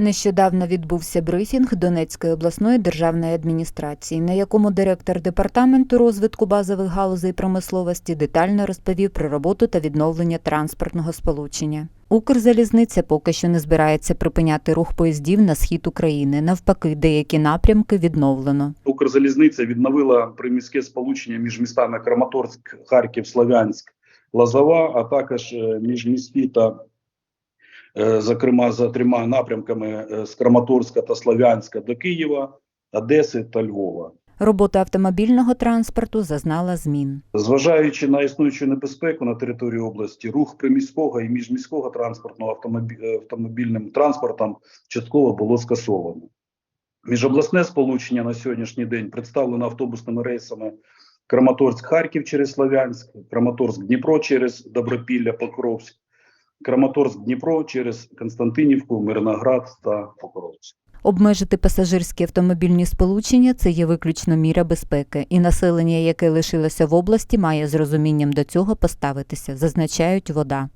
Нещодавно відбувся брифінг Донецької обласної державної адміністрації, на якому директор департаменту розвитку базових галузей промисловості детально розповів про роботу та відновлення транспортного сполучення. Укрзалізниця поки що не збирається припиняти рух поїздів на схід України. Навпаки, деякі напрямки відновлено. Укрзалізниця відновила приміське сполучення між містами Краматорськ, Харків, Слов'янськ, Лазова, а також е, між місті та, зокрема, за трьома напрямками е, з Краматорська та Слов'янська до Києва, Одеси та Львова. Робота автомобільного транспорту зазнала змін. Зважаючи на існуючу небезпеку на території області, рух приміського і міжміського транспортного автомобі- е, автомобільним транспортом частково було скасовано. Міжобласне сполучення на сьогоднішній день представлено автобусними рейсами Краматорськ-Харків через Слов'янськ, Краматорськ-Дніпро через Добропілля, Покровськ, Краматорськ-Дніпро через Константинівку, Мирноград та Покровськ. Обмежити пасажирські автомобільні сполучення це є виключно міра безпеки, і населення, яке лишилося в області, має з розумінням до цього поставитися, зазначають вода.